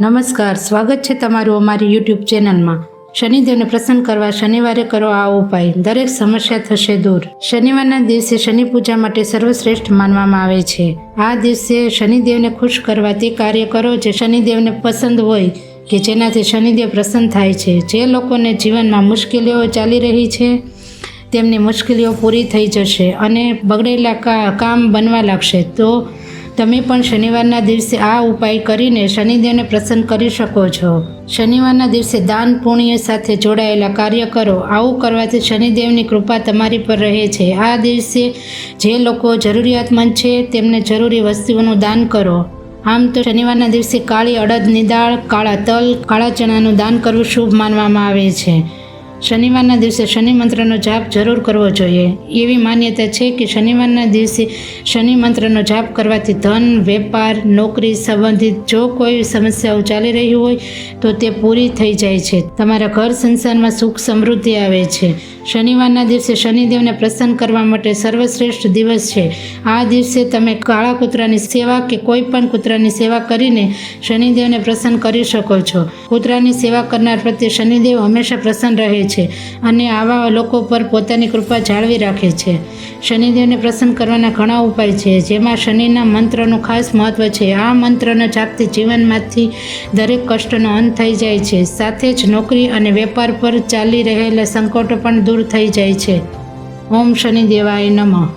નમસ્કાર, સ્વાગત છે તમારું અમારી યુટ્યુબ ચેનલમાં. શનિદેવને પ્રસન્ન કરવા શનિવારે કરો આ ઉપાય. દરેક સમસ્યા થશે દૂર. શનિવારના દિવસે શનિ પૂજા માટે સર્વશ્રેષ્ઠ માનવામાં આવે છે. આ દિવસે શનિદેવને ખુશ કરવા તે કાર્ય કરો જે શનિદેવને પસંદ હોય, કે જેનાથી શનિદેવ પ્રસન્ન થાય છે. જે લોકોને જીવનમાં મુશ્કેલીઓ ચાલી રહી છે, તેમની મુશ્કેલીઓ પૂરી થઈ જશે અને બગડેલા કામ બનવા લાગશે. તો તમે પણ શનિવારના દિવસે આ ઉપાય કરીને શનિદેવને પ્રસન્ન કરી શકો છો. શનિવારના દિવસે દાન પુણ્ય સાથે જોડાયેલા કાર્ય કરો. આવું કરવાથી શનિદેવની કૃપા તમારી પર રહે છે. આ દિવસે જે લોકો જરૂરિયાતમંદ છે, તેમને જરૂરી વસ્તુઓનું દાન કરો. આમ તો શનિવારના દિવસે કાળી અડદની દાળ કાળા તલ, કાળા ચણાનું દાન કરવું શુભ માનવામાં આવે છે. શનિવારના દિવસે શનિ મંત્રનો જાપ જરૂર કરવો જોઈએ. એવી માન્યતા છે કે શનિવારના દિવસે શનિ મંત્રનો જાપ કરવાથી ધન, વેપાર, નોકરી સંબંધિત જો કોઈ સમસ્યાઓ ચાલી રહી હોય, તો તે પૂરી થઈ જાય છે. તમારા ઘર સંસારમાં સુખ સમૃદ્ધિ આવે છે. શનિવારના દિવસે શનિદેવને પ્રસન્ન કરવા માટે સર્વશ્રેષ્ઠ દિવસ છે. આ દિવસે તમે કાળા કૂતરાની સેવા કે કોઈ પણ કૂતરાની સેવા કરીને શનિદેવને પ્રસન્ન કરી શકો છો. કૂતરાની સેવા કરનાર પ્રત્યે શનિદેવ હંમેશા પ્રસન્ન રહે છે અને આવા લોકો પર પોતાની કૃપા જાળવી રાખે છે. શનિદેવને પ્રસન્ન કરવાના ઘણા ઉપાય છે, જેમાં શનિના મંત્રનું ખાસ મહત્વ છે. આ મંત્રનો જાપથી જીવનમાંથી દરેક કષ્ટનો અંત થઈ જાય છે, સાથે જ નોકરી અને વેપાર પર ચાલી રહેલા સંકટો પણ દૂર થઈ જાય છે. ઓમ શનિદેવાય નમઃ.